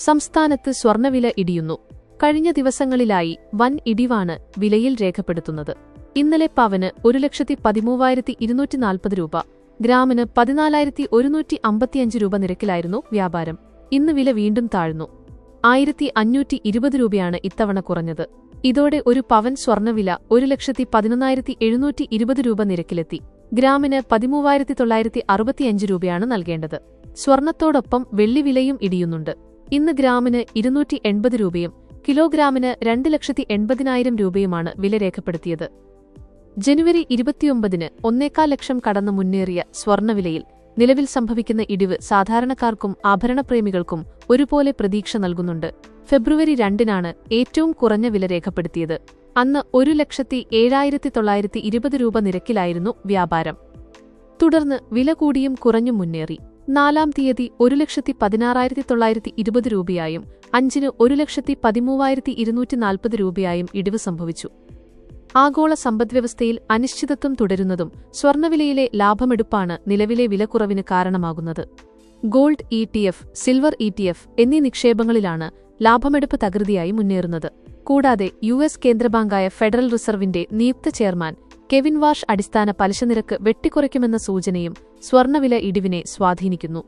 സംസ്ഥാനത്ത് സ്വർണവില ഇടിയുന്നു. കഴിഞ്ഞ ദിവസങ്ങളിലായി വൻ ഇടിവാണ് വിലയിൽ രേഖപ്പെടുത്തുന്നത്. ഇന്നലെ പവന് ഒരു ലക്ഷത്തി പതിമൂവായിരത്തി ഇരുന്നൂറ്റി നാൽപ്പത് രൂപ ഗ്രാമിന് പതിനാലായിരത്തി ഒരുന്നൂറ്റി അമ്പത്തിയഞ്ച് രൂപ നിരക്കിലായിരുന്നു വ്യാപാരം. ഇന്ന് വില വീണ്ടും താഴ്ന്നു. ആയിരത്തി അഞ്ഞൂറ്റി ഇരുപത് രൂപയാണ് ഇത്തവണ കുറഞ്ഞത്. ഇതോടെ ഒരു പവൻ സ്വർണവില ഒരു ലക്ഷത്തി പതിനൊന്നായിരത്തി എഴുന്നൂറ്റി ഇരുപത് രൂപ നിരക്കിലെത്തി. ഗ്രാമിന് പതിമൂവായിരത്തി തൊള്ളായിരത്തി അറുപത്തിയഞ്ച് രൂപയാണ് നൽകേണ്ടത്. സ്വർണത്തോടൊപ്പം വെള്ളിവിലയും ഇടിയുന്നുണ്ട്. ഇന്ന് ഗ്രാമിന് ഇരുന്നൂറ്റി എൺപത് രൂപയും കിലോഗ്രാമിന് രണ്ട് ലക്ഷത്തി എൺപതിനായിരം രൂപയുമാണ് വില രേഖപ്പെടുത്തിയത്. ജനുവരി ഇരുപത്തിയൊമ്പതിന് ഒന്നേക്കാൽ ലക്ഷം കടന്ന് മുന്നേറിയ സ്വർണവിലയിൽ നിലവിൽ സംഭവിക്കുന്ന ഇടിവ് സാധാരണക്കാർക്കും ആഭരണപ്രേമികൾക്കും ഒരുപോലെ പ്രതീക്ഷ നൽകുന്നുണ്ട്. ഫെബ്രുവരി രണ്ടിനാണ് ഏറ്റവും കുറഞ്ഞ വില രേഖപ്പെടുത്തിയത്. അന്ന് ഒരു ലക്ഷത്തി ഏഴായിരത്തി തൊള്ളായിരത്തി ഇരുപത് രൂപ നിരക്കിലായിരുന്നു വ്യാപാരം. തുടർന്ന് വില കൂടിയും കുറഞ്ഞും മുന്നേറി. നാലാം തീയതി ഒരു ലക്ഷത്തി പതിനാറായിരത്തി തൊള്ളായിരത്തി ഇരുപത് രൂപയായും അഞ്ചിന് ഒരു ലക്ഷത്തി പതിമൂവായിരത്തി ഇരുന്നൂറ്റി നാൽപ്പത് രൂപയായും ഇടിവ് സംഭവിച്ചു. ആഗോള സമ്പദ്വ്യവസ്ഥയിൽ അനിശ്ചിതത്വം തുടരുന്നതും സ്വർണവിലയിലെ ലാഭമെടുപ്പാണ് നിലവിലെ വിലക്കുറവിന് കാരണമാകുന്നത്. Gold E T F silver E T F എന്നീ നിക്ഷേപങ്ങളിലാണ് ലാഭമെടുപ്പ് തകൃതിയായി മുന്നേറുന്നത്. കൂടാതെ യു എസ് കേന്ദ്രബാങ്കായ ഫെഡറൽ റിസർവിന്റെ നിയുക്ത ചെയർമാൻ കെവിൻ വാഷ് അടിസ്ഥാന പലിശ നിരക്ക് വെട്ടിക്കുറയ്ക്കുമെന്ന സൂചനയും സ്വർണവില ഇടിവിനെ സ്വാധീനിക്കുന്നു